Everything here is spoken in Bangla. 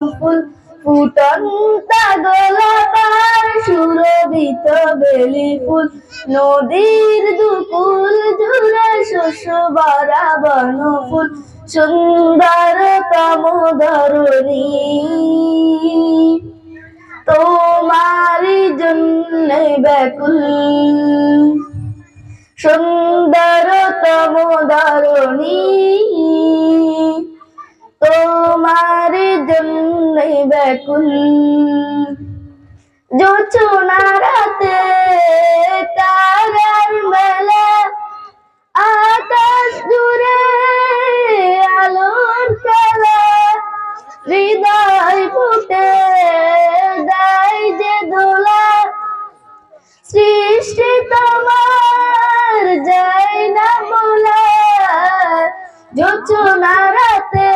ফুল ফুটন্ত গোলাপার সুরভিত বেলি ফুল। নদীর দুকুল জুড়ে শস্য বন ফুল। সুন্দর তমোদরণী তোমারি জন্য ব্যাকুল। সুন্দর তমোদরণী তোমার জন্য ব্যাকুল জোছনা রাতে তারার মেলা আকাশ জুড়ে আলোর খেলা। হৃদয় ফুটে দেয় যে দোলা সৃষ্টি রচনা রাতে